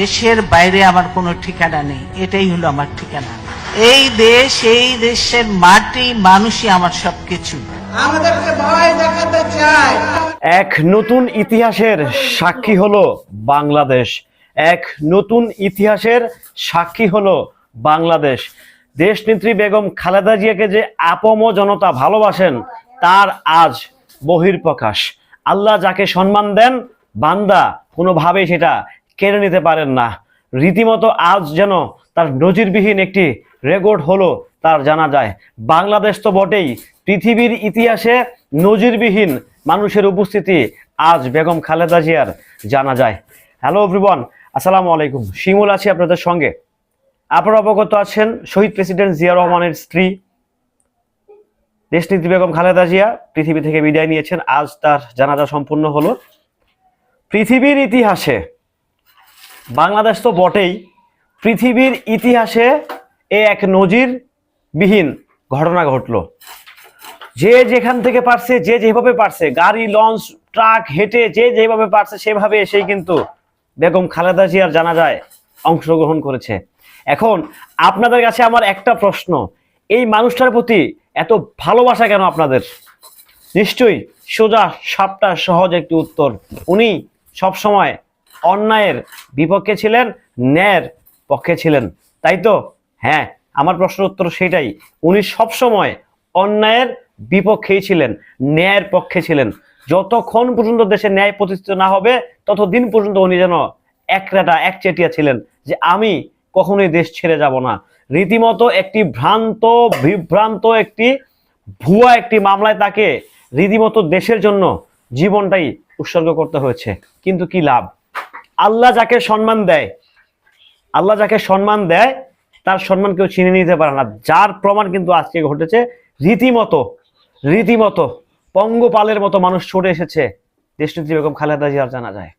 দেশের বাইরে আমার কোনো ঠিকানা নেই। এটাই হলো আমার ঠিকানা। এই দেশ এই দেশের মাটি মানুষই আমার সবকিছু। আমাদেরকে ভয় দেখাতে চায়। এক নতুন ইতিহাসের সাক্ষী হলো বাংলাদেশ। এক নতুন ইতিহাসের সাক্ষী হলো বাংলাদেশ। দেশনেত্রী বেগম খালেদা জিয়াকে যে আপম জনতা ভালোবাসেন তার আজ বহির্প্রকাশ আল্লাহ যাকে সম্মান দেন বান্দা কোনোভাবেই সেটা কেড়ে নিতে পারেন না। রীতিমতো আজ যেন তার নজিরবিহীন একটি রেকর্ড হলো তার জানা যায়। বাংলাদেশ তো বটেই, পৃথিবীর ইতিহাসে নজিরবিহীন মানুষের উপস্থিতি আজ বেগম খালেদা জিয়ার জানা যায়। হ্যালো এভরিওয়ান, আসসালামু আলাইকুম। শিমুল আছি আপনাদের সঙ্গে। আপনারা অবগত আছেন, শহীদ প্রেসিডেন্ট জিয়া রহমানের স্ত্রী। দেশনীতি বেগম খালেদা জিয়া পৃথিবী থেকে বিদায় নিয়েছেন। আজ তার জানাজা সম্পূর্ণ হলো। পৃথিবীর ইতিহাসে বাংলাদেশ তো বটেই, পৃথিবীর ইতিহাসে এ এক নজিরবিহীন ঘটনা ঘটলো। যে যেখান থেকে পারছে, যে যেভাবে পারছে, গাড়ি, লঞ্চ, ট্রাক, হেঁটে যে যেভাবে পারছে, সেভাবে এসেই কিন্তু বেগম খালেদা জিয়ার জানা যায় অংশগ্রহণ করেছে। এখন আপনাদের কাছে আমার একটা প্রশ্ন, এই মানুষটার প্রতি এত ভালোবাসা কেন আপনাদের? নিশ্চয়ই সোজা সাপটা সহজ একটি উত্তর। উনি সবসময় অন্যায়ের বিপক্ষে ছিলেন, ন্যায়ের পক্ষে ছিলেন। তাই তো? হ্যাঁ আমার প্রশ্ন উত্তর সেটাই। উনি সবসময় অন্যায়ের বিপক্ষেই ছিলেন, ন্যায়ের পক্ষে ছিলেন। যতক্ষণ পর্যন্ত দেশে ন্যায় প্রতিষ্ঠিত না হবে, ততদিন পর্যন্ত উনি যেন একরাটা, একচেটিয়া ছিলেন যে আমি কখনোই দেশ ছেড়ে যাব না। রীতিমতো একটি ভ্রান্ত, বিভ্রান্ত একটি ভুয়া একটি মামলায় তাকে রীতিমতো দেশের জন্য জীবনটাই উৎসর্গ করতে হয়েছে। কিন্তু কি লাভ? আল্লাহ যাকে সম্মান দেয়, আল্লাহ যাকে সম্মান দেয়, তার সম্মান কেউ চিনে নিতে পারে না। যার প্রমাণ কিন্তু আজকে ঘটেছে, রীতিমতো রীতিমতো, পঙ্গপালের মতো মানুষ ছুটে এসেছে, দেশনেত্রী বেগম খালেদা জিয়ার জানা যায়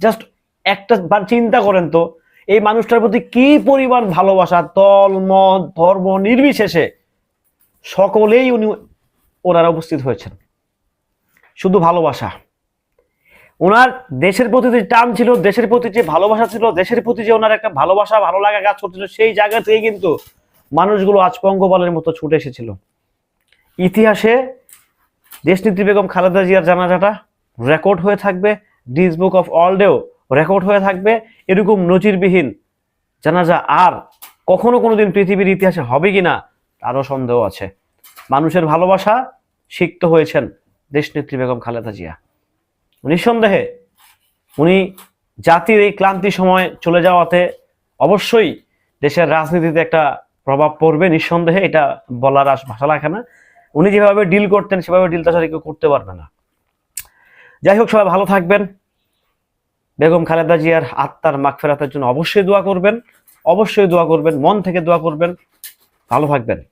জাস্ট একটা বার চিন্তা করেন তো, এই মানুষটার প্রতি কি পরিমাণ ভালোবাসা, দল, মত, ধর্ম, নির্বিশেষে সকলেই উনি ওনারা উপস্থিত হয়েছেন। শুধু ভালোবাসা। ওনার দেশের প্রতি যে টান ছিল, দেশের প্রতি যে ভালোবাসা ছিল, দেশের প্রতি যে ওনার একটা ভালোবাসা, ভালো লাগা কাজ করছিল, সেই জায়গা থেকে কিন্তু মানুষগুলো আজ পঙ্গপালের মতো ছুটে এসেছিল। ইতিহাসে দেশনীতি বেগম খালেদা জিয়ার জানাজাটা রেকর্ড হয়ে থাকবে ডিস বুক অফ অলডেও রেকর্ড হয়ে থাকবে। এরকম নজিরবিহীন জানাজা আর কখনো কোনোদিন পৃথিবীর ইতিহাসে হবে কি না তারও সন্দেহ আছে। মানুষের ভালোবাসা সিক্ত হয়েছেন দেশনেত্রী বেগম খালেদা জিয়া। নিঃসন্দেহে উনি জাতির এই ক্লান্তি সময় চলে যাওয়াতে অবশ্যই দেশের রাজনীতিতে একটা প্রভাব পড়বে, নিঃসন্দেহে এটা বলার ভাষা লাগে না। উনি যেভাবে ডিল করতেন, সেভাবে ডিল তাছাড়া কেউ করতে পারবে না। যাই হোক, সবাই ভালো থাকবেন। বেগম খালেদা জিয়ার আত্মার মাগফেরাতের জন্য অবশ্যই দোয়া করবেন, অবশ্যই দোয়া করবেন, মন থেকে দোয়া করবেন। ভালো থাকবেন।